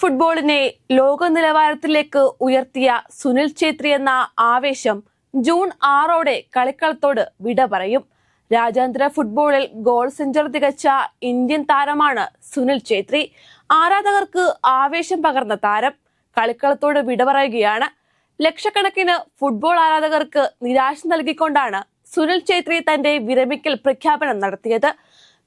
ഫുട്ബോളിനെ ലോക നിലവാരത്തിലേക്ക് ഉയർത്തിയ സുനിൽ ഛേത്രി എന്ന ആവേശം ജൂൺ ആറോടെ കളിക്കളത്തോട് വിട പറയും. രാജ്യാന്തര ഫുട്ബോളിൽ ഗോൾ സെഞ്ചുറി തികച്ച ഇന്ത്യൻ താരമാണ് സുനിൽ ഛേത്രി. ആരാധകർക്ക് ആവേശം പകർന്ന താരം കളിക്കളത്തോട് വിട പറയുകയാണ്. ലക്ഷക്കണക്കിന് ഫുട്ബോൾ ആരാധകർക്ക് നിരാശ നൽകിക്കൊണ്ടാണ് സുനിൽ ഛേത്രി തന്റെ വിരമിക്കൽ പ്രഖ്യാപനം നടത്തിയത്.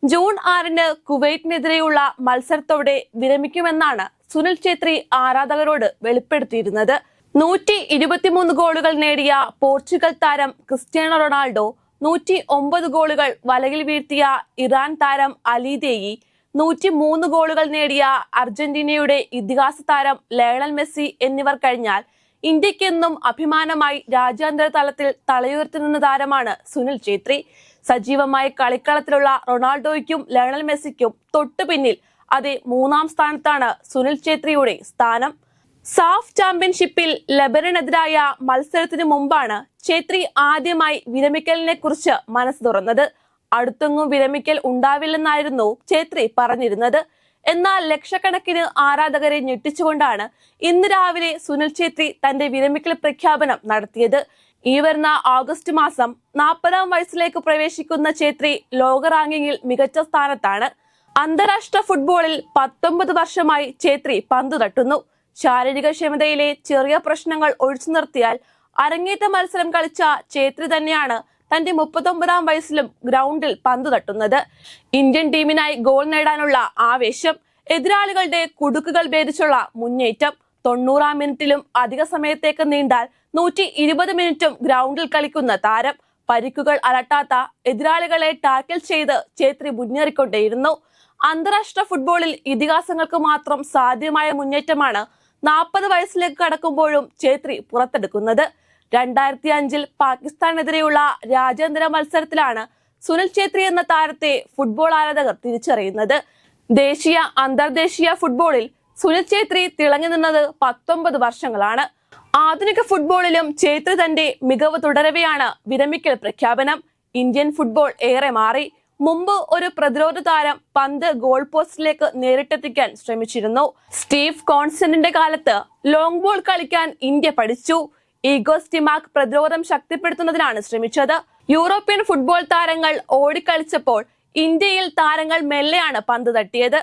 ജൂൺ ആറിന് കുവൈറ്റിനെതിരെയുള്ള മത്സരത്തോടെ വിരമിക്കുമെന്നാണ് സുനിൽ ഛേത്രി ആരാധകരോട് വെളിപ്പെടുത്തിയിരുന്നത്. നൂറ്റി ഇരുപത്തിമൂന്ന് ഗോളുകൾ നേടിയ പോർച്ചുഗൽ താരം ക്രിസ്ത്യാനോ റൊണാൾഡോ നൂറ്റി ഒമ്പത് ഗോളുകൾ വലയിൽ വീഴ്ത്തിയ ഇറാൻ താരം അലിദേയി നൂറ്റി മൂന്ന് ഗോളുകൾ നേടിയ അർജന്റീനയുടെ ഇതിഹാസ താരം ലയണൽ മെസ്സി എന്നിവർ കഴിഞ്ഞാൽ ഇന്ത്യക്കെന്നും അഭിമാനമായി രാജ്യാന്തര തലത്തിൽ തലയുയർത്തുന്ന താരമാണ് സുനിൽ ഛേത്രി. സജീവമായ കളിക്കളത്തിലുള്ള റൊണാൾഡോയ്ക്കും ലയണൽ മെസ്സിക്കും തൊട്ടു പിന്നിൽ അതേ മൂന്നാം സ്ഥാനത്താണ് സുനിൽ ഛേത്രിയുടെ സ്ഥാനം. സാഫ് ചാമ്പ്യൻഷിപ്പിൽ ലബനനെതിരായ മത്സരത്തിന് മുമ്പാണ് ഛേത്രി ആദ്യമായി വിരമിക്കലിനെ കുറിച്ച് മനസ്സ് തുറന്നത്. അടുത്തെങ്ങും വിരമിക്കൽ ഉണ്ടാവില്ലെന്നായിരുന്നു ഛേത്രി പറഞ്ഞിരുന്നത്. എന്നാൽ ലക്ഷക്കണക്കിന് ആരാധകരെ ഞെട്ടിച്ചുകൊണ്ടാണ് ഇന്ന് രാവിലെ സുനിൽ ഛേത്രി തന്റെ വിരമിക്കൽ പ്രഖ്യാപനം നടത്തിയത്. ഈ വരുന്ന ഓഗസ്റ്റ് മാസം നാൽപ്പതാം വയസ്സിലേക്ക് പ്രവേശിക്കുന്ന ഛേത്രി ലോക റാങ്കിങ്ങിൽ മികച്ച സ്ഥാനത്താണ്. അന്താരാഷ്ട്ര ഫുട്ബോളിൽ പത്തൊമ്പത് വർഷമായി ഛേത്രി പന്തു തട്ടുന്നു. ശാരീരിക ക്ഷമതയിലെ ചെറിയ പ്രശ്നങ്ങൾ ഒഴിച്ചു നിർത്തിയാൽ അരങ്ങേറ്റ മത്സരം കളിച്ച ഛേത്രി തന്നെയാണ് തന്റെ മുപ്പത്തൊമ്പതാം വയസ്സിലും ഗ്രൗണ്ടിൽ പന്തു തട്ടുന്നത്. ഇന്ത്യൻ ടീമിനായി ഗോൾ നേടാനുള്ള ആവേശം എതിരാളികളുടെ കുടുക്കുകൾ ഭേദിച്ചുള്ള മുന്നേറ്റം തൊണ്ണൂറാം മിനിറ്റിലും അധിക സമയത്തേക്ക് നീണ്ടാൽ നൂറ്റി ഇരുപത് മിനിറ്റും ഗ്രൗണ്ടിൽ കളിക്കുന്ന താരം പരിക്കുകൾ അലട്ടാത്ത എതിരാളികളെ ടാക്കിൾ ചെയ്ത് ഛേത്രി മുന്നേറിക്കൊണ്ടേയിരുന്നു. അന്താരാഷ്ട്ര ഫുട്ബോളിൽ ഇതിഹാസങ്ങൾക്ക് മാത്രം സാധ്യമായ മുന്നേറ്റമാണ് നാൽപ്പത് വയസ്സിലേക്ക് കടക്കുമ്പോഴും ഛേത്രി പുറത്തെടുക്കുന്നത്. രണ്ടായിരത്തി അഞ്ചിൽ പാകിസ്ഥാനെതിരെയുള്ള രാജ്യാന്തര മത്സരത്തിലാണ് സുനിൽ ഛേത്രി എന്ന താരത്തെ ഫുട്ബോൾ ആരാധകർ തിരിച്ചറിയുന്നത്. ദേശീയ അന്തർദേശീയ ഫുട്ബോളിൽ സുനിൽ തിളങ്ങി നിന്നത് പത്തൊമ്പത് വർഷങ്ങളാണ്. ആധുനിക ഫുട്ബോളിലും ഛേത്രി തന്റെ മികവ് തുടരവെയാണ് വിരമിക്കൽ പ്രഖ്യാപനം. ഇന്ത്യൻ ഫുട്ബോൾ ഏറെ മാറി. മുമ്പ് ഒരു പ്രതിരോധ താരം പന്ത് ഗോൾ പോസ്റ്റിലേക്ക് നേരിട്ടെത്തിക്കാൻ ശ്രമിച്ചിരുന്നു. സ്റ്റീവ് കോൺസ്റ്റന്റിന്റെ കാലത്ത് ലോങ് ബോൾ കളിക്കാൻ ഇന്ത്യ പഠിച്ചു. ഈഗോ സ്റ്റിമാക് പ്രതിരോധം ശക്തിപ്പെടുത്തുന്നതിനാണ് ശ്രമിച്ചത്. യൂറോപ്യൻ ഫുട്ബോൾ താരങ്ങൾ ഓടിക്കളിച്ചപ്പോൾ ഇന്ത്യയിൽ താരങ്ങൾ മെല്ലെയാണ് പന്ത് തട്ടിയത്.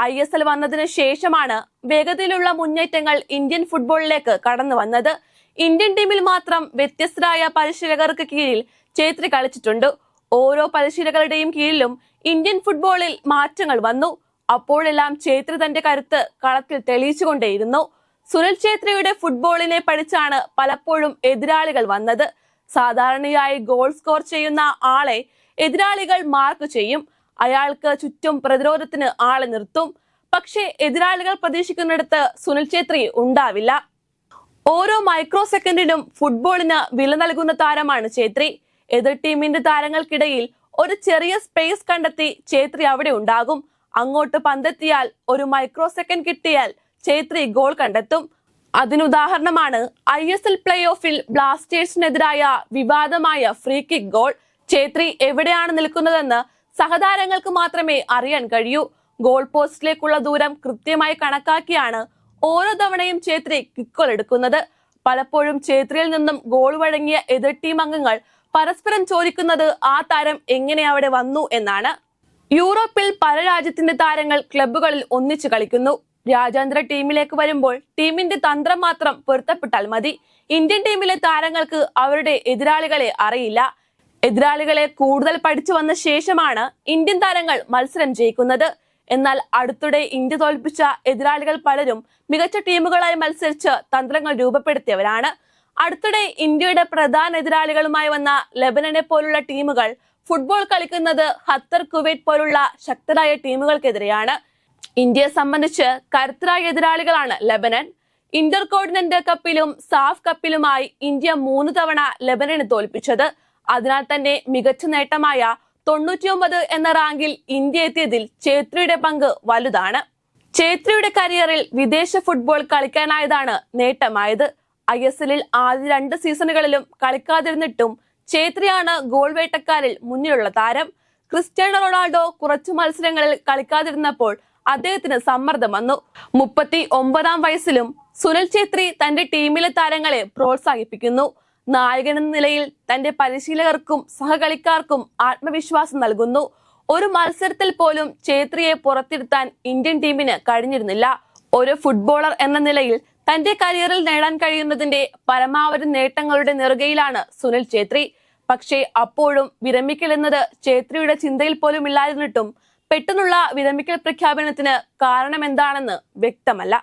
ഐ എസ് എൽ വന്നതിന് ശേഷമാണ് വേഗതയിലുള്ള മുന്നേറ്റങ്ങൾ ഇന്ത്യൻ ഫുട്ബോളിലേക്ക് കടന്നു വന്നത്. ഇന്ത്യൻ ടീമിൽ മാത്രം വ്യത്യസ്തരായ പരിശീലകർക്ക് കീഴിൽ ചേത്രി കളിച്ചിട്ടുണ്ട്. ഓരോ പരിശീലകരുടെയും കീഴിലും ഇന്ത്യൻ ഫുട്ബോളിൽ മാറ്റങ്ങൾ വന്നു. അപ്പോഴെല്ലാം ചേത്രി തന്റെ കരുത്ത് കളത്തിൽ തെളിയിച്ചുകൊണ്ടേയിരുന്നു. സുനിൽ ഛേത്രിയുടെ ഫുട്ബോളിനെ പഠിച്ചാണ് പലപ്പോഴും എതിരാളികൾ വന്നത്. സാധാരണയായി ഗോൾ സ്കോർ ചെയ്യുന്ന ആളെ എതിരാളികൾ മാർക്ക് ചെയ്യും. അയാൾക്ക് ചുറ്റും പ്രതിരോധത്തിന് ആളെ നിർത്തും. പക്ഷേ എതിരാളികൾ പ്രതീക്ഷിക്കുന്നിടത്ത് സുനിൽ ഛേത്രി ഉണ്ടാവില്ല. ഓരോ മൈക്രോ സെക്കൻഡിനും ഫുട്ബോളിന് വില നൽകുന്ന താരമാണ് ഛേത്രി. എതിർ ടീമിന്റെ താരങ്ങൾക്കിടയിൽ ഒരു ചെറിയ സ്പേസ് കണ്ടെത്തി ഛേത്രി അവിടെ ഉണ്ടാകും. അങ്ങോട്ട് പന്തെത്തിയാൽ ഒരു മൈക്രോ സെക്കൻഡ് കിട്ടിയാൽ ഛേത്രി ഗോൾ കണ്ടെത്തും. അതിനുദാഹരണമാണ് ഐ എസ് എൽ പ്ലേ ഓഫിൽ ബ്ലാസ്റ്റേഴ്സിനെതിരായ വിവാദമായ ഫ്രീ കിക്ക് ഗോൾ. ഛേത്രി എവിടെയാണ് നിൽക്കുന്നതെന്ന് സഹതാരങ്ങൾക്ക് മാത്രമേ അറിയാൻ കഴിയൂ. ഗോൾ പോസ്റ്റിലേക്കുള്ള ദൂരം കൃത്യമായി കണക്കാക്കിയാണ് ഓരോ തവണയും ഛേത്രി കിക്കുകൾ എടുക്കുന്നത്. പലപ്പോഴും ഛേത്രിയിൽ നിന്നും ഗോൾ വഴങ്ങിയ എതിർ ടീം അംഗങ്ങൾ പരസ്പരം ചോദിക്കുന്നത് ആ താരം എങ്ങനെ അവിടെ വന്നു എന്നാണ്. യൂറോപ്പിൽ പല രാജ്യത്തിന്റെ താരങ്ങൾ ക്ലബ്ബുകളിൽ ഒന്നിച്ചു കളിക്കുന്നു. രാജ്യാന്തര ടീമിലേക്ക് വരുമ്പോൾ ടീമിന്റെ തന്ത്രം മാത്രം പൊരുത്തപ്പെട്ടാൽ മതി. ഇന്ത്യൻ ടീമിലെ താരങ്ങൾക്ക് അവരുടെ എതിരാളികളെ അറിയില്ല. എതിരാളികളെ കൂടുതൽ പഠിച്ചു വന്ന ശേഷമാണ് ഇന്ത്യൻ താരങ്ങൾ മത്സരം ജയിക്കുന്നത്. എന്നാൽ അടുത്തിടെ ഇന്ത്യ തോൽപ്പിച്ച എതിരാളികൾ പലരും മികച്ച ടീമുകളായി മത്സരിച്ച് തന്ത്രങ്ങൾ രൂപപ്പെടുത്തിയവരാണ്. അടുത്തിടെ ഇന്ത്യയുടെ പ്രധാന എതിരാളികളുമായി വന്ന ലെബനനെ പോലുള്ള ടീമുകൾ ഫുട്ബോൾ കളിക്കുന്നത് ഖത്തർ കുവൈറ്റ് പോലുള്ള ശക്തരായ ടീമുകൾക്കെതിരെയാണ്. ഇന്ത്യയെ സംബന്ധിച്ച് കരുത്തരായ എതിരാളികളാണ് ലെബനൻ. ഇന്റർ കോർഡിനന്റ് കപ്പിലും സാഫ് കപ്പിലുമായി ഇന്ത്യ മൂന്ന് തവണ ലെബനനെ തോൽപ്പിച്ചത്. അതിനാൽ തന്നെ മികച്ച നേട്ടമായ തൊണ്ണൂറ്റിയൊമ്പത് എന്ന റാങ്കിൽ ഇന്ത്യ എത്തിയതിൽ ഛേത്രിയുടെ പങ്ക് വലുതാണ്. ഛേത്രിയുടെ കരിയറിൽ വിദേശ ഫുട്ബോൾ കളിക്കാനായതാണ് നേട്ടമായത്. ഐ എസ് എല്ലിൽ ആദ്യ രണ്ട് സീസണുകളിലും കളിക്കാതിരുന്നിട്ടും ഛേത്രിയാണ് ഗോൾ വേട്ടക്കാരിൽ മുന്നിലുള്ള താരം. ക്രിസ്ത്യാനോ റൊണാൾഡോ കുറച്ചു മത്സരങ്ങളിൽ കളിക്കാതിരുന്നപ്പോൾ അദ്ദേഹത്തിന് സമ്മർദ്ദം വന്നു. മുപ്പത്തി ഒമ്പതാം വയസ്സിലും സുനിൽ ഛേത്രി തന്റെ ടീമിലെ താരങ്ങളെ പ്രോത്സാഹിപ്പിക്കുന്നു. നായകൻ എന്ന നിലയിൽ തന്റെ പരിശീലകർക്കും സഹകളിക്കാർക്കും ആത്മവിശ്വാസം നൽകുന്നു. ഒരു മത്സരത്തിൽ പോലും ഛേത്രിയെ പുറത്തിരുത്താൻ ഇന്ത്യൻ ടീമിന് കഴിഞ്ഞിരുന്നില്ല. ഒരു ഫുട്ബോളർ എന്ന നിലയിൽ തന്റെ കരിയറിൽ നേടാൻ കഴിയുന്നതിന്റെ പരമാവധി നേട്ടങ്ങളുടെ നെറുകയിലാണ് സുനിൽ ഛേത്രി. പക്ഷേ അപ്പോഴും വിരമിക്കൽ എന്നത് ഛേത്രിയുടെ ചിന്തയിൽ പോലും ഇല്ലായിരുന്നിട്ടും പെട്ടെന്നുള്ള വിരമിക്കൽ പ്രഖ്യാപനത്തിന് കാരണമെന്താണെന്ന് വ്യക്തമല്ല.